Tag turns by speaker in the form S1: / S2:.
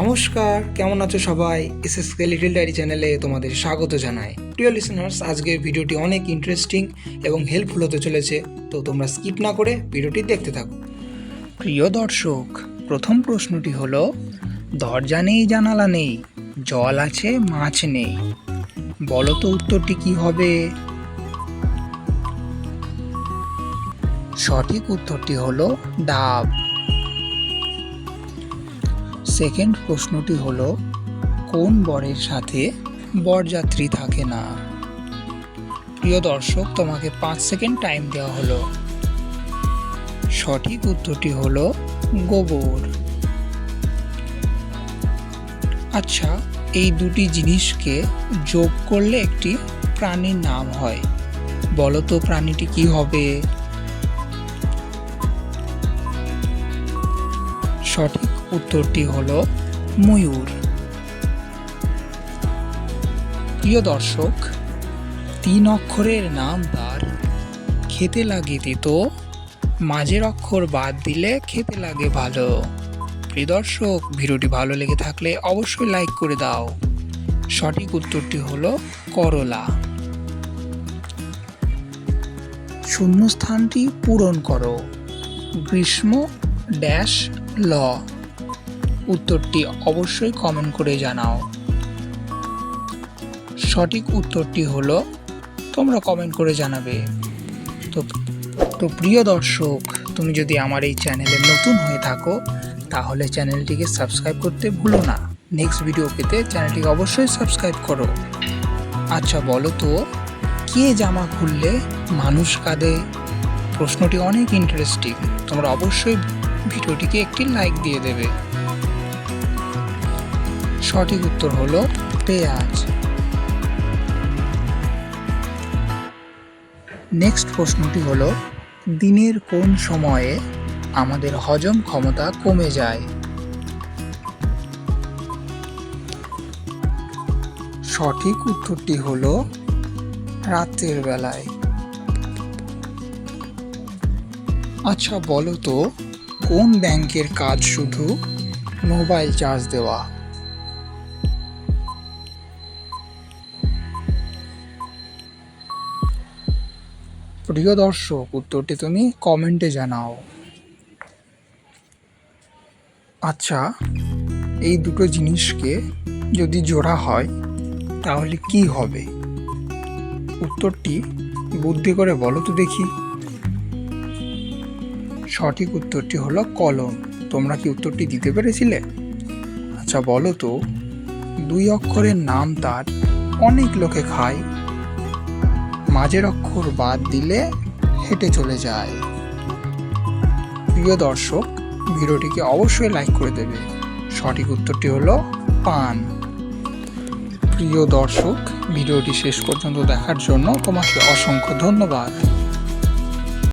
S1: নমস্কার, কেমন আছো সবাই? S S K little diary চ্যানেলে তোমাদের স্বাগত জানাই। প্রিয় লিসনার্স আজকের ভিডিওটি অনেক ইন্টারেস্টিং এবং হেল্পফুল হতে চলেছে, তো তোমরা স্কিপ না করে ভিডিওটি দেখতে থাকো। প্রিয় দর্শক, প্রথম প্রশ্নটি হলো, দরজা নেই, জানালা নেই, জল আছে, মাছ নেই। বলো তো উত্তরটি কি হবে? সঠিক উত্তরটি হলো ডাব। সেকেন্ড প্রশ্নটি হলো, কোন বরের সাথে বরযাত্রী থাকে না? প্রিয় দর্শক, তোমাকে পাঁচ সেকেন্ড টাইম দেওয়া হলো। সঠিক উত্তরটি হলো, গোবর। আচ্ছা এই দুটি জিনিসকে যোগ করলে একটি প্রাণীর নাম হয়। বলো তো প্রাণীটি কি হবে? সঠিক উত্তরটি হল ময়ূর। প্রিয় দর্শক, তিন অক্ষরের নাম তার। খেতে লাগে তো মাঝের অক্ষর বাদ দিলে খেতে লাগে ভালো। প্রিয় দর্শক, ভিডিওটি ভালো লেগে থাকলে অবশ্যই লাইক করে দাও। সঠিক উত্তরটি হলো করলা। শূন্যস্থানটি পূরণ করো। গ্রীষ্ম ড্যাশ ল উত্তরটি অবশ্যই কমেন্ট করে জানাও। সঠিক উত্তরটি হলো, তোমরা কমেন্ট করে জানাবে। তো তো প্রিয় দর্শক, তুমি যদি আমার এই চ্যানেলে নতুন হয়ে থাকো, তাহলে চ্যানেলটিকে সাবস্ক্রাইব করতে ভুলো না। নেক্সট ভিডিও পেতে চ্যানেলটিকে অবশ্যই সাবস্ক্রাইব করো। আচ্ছা বলো তো, কে জামা খুললে মানুষ কাঁদে? প্রশ্নটি অনেক ইন্টারেস্টিং তোমরা অবশ্যই ভিডিওটিকে একটি লাইক দিয়ে দেবে। সঠিক উত্তর হলো পেঁয়াজ। নেক্সট প্রশ্নটি হলো, দিনের কোন সময়ে আমাদের হজম ক্ষমতা কমে যায়? সঠিক উত্তরটি হলো রাতের বেলায়। আচ্ছা বলো তো, কোন ব্যাংকের কাজ শুধু মোবাইল চার্জ দেওয়া? প্রিয় দর্শক, উত্তরটি তুমি কমেন্টে জানাও। আচ্ছা এই দুটো জিনিসকে যদি জোড়া হয়, তাহলে কি হবে? উত্তরটি বুদ্ধি করে বলো তো দেখি। সঠিক উত্তরটি হলো কলম। তোমরা কি উত্তরটি দিতে পেরেছিলে? আচ্ছা বলো তো, দুই অক্ষরের নাম তার, অনেক লোকে খায়। মাঝের অক্ষর বাদ দিলে হেঁটে চলে যায়। প্রিয় দর্শক, ভিডিওটিকে অবশ্যই লাইক করে দেবে। সঠিক উত্তরটি হলো পান। প্রিয় দর্শক, ভিডিওটি শেষ পর্যন্ত দেখার জন্য তোমাকে অসংখ্য ধন্যবাদ।